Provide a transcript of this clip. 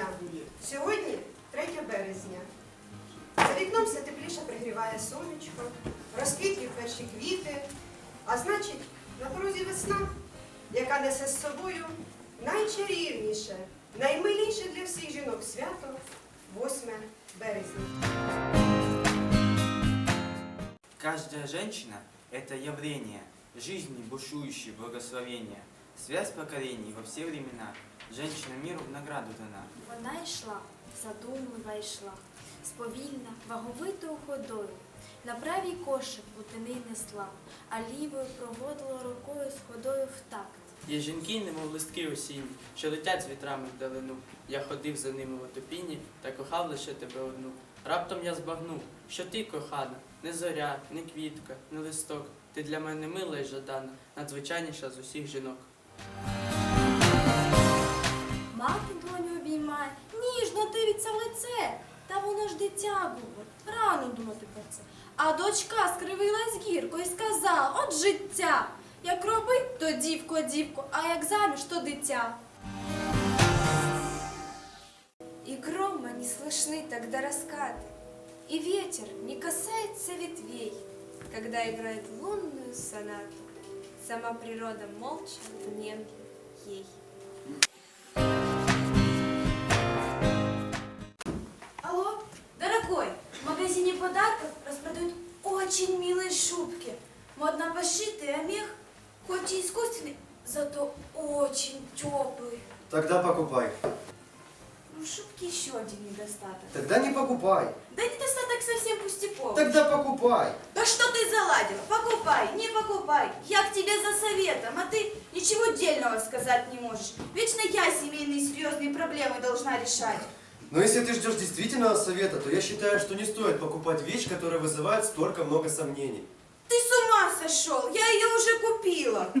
дня. Сьогодні 3 березня. За вікном все тепліше пригріває сонечко, розквітлі перші квіти, а значить, на порозі весна, яка несе з собою найчарівніше, наймиліше для всіх жінок свято 8 березня. Каждая женщина – это явление, жизни бушующее благословение, связь поколений во все времена. Женщина миру в награду дана. Вона йшла, задумлива йшла, сповільна, ваговитою ходою. На правій кошик бутини несла, а лівою проводила рукою з ходою в такт. Є жінки, немов листки осінні, що летять з вітрами вдалину. Я ходив за ними в отопінні та кохав лише тебе одну. Раптом я збагнув, що ти кохана, не зоря, не квітка, не листок. Ти для мене мила і жадана, надзвичайніша з усіх жінок. Мати доню обіймає, ніжно дивиться в лице. Та воно ж дитя було, рано думати про це. А дочка скривилась гірко і сказала, от життя. Як робить, то дівко, дівко, а як заміж, то дитя. И грома не слышны тогда раскаты, И ветер не касается ветвей, Когда играет лунную сонату, Сама природа молча внемлет ей. Дорогой, в магазине подарков распродают очень милые шубки. Модно пошитые, а мех хоть и искусственный, зато очень теплый. Тогда покупай. Ну, в шубке еще один недостаток. Тогда не покупай. Да недостаток совсем пустяковый. Тогда покупай. Да что ты заладил? Покупай, не покупай. Я к тебе за советом, а ты ничего дельного сказать не можешь. Вечно я семейные серьезные проблемы должна решать. Но если ты ждешь действительного совета, то я считаю, что не стоит покупать вещь, которая вызывает столько много сомнений. Ты с ума сошел? Я ее уже купила.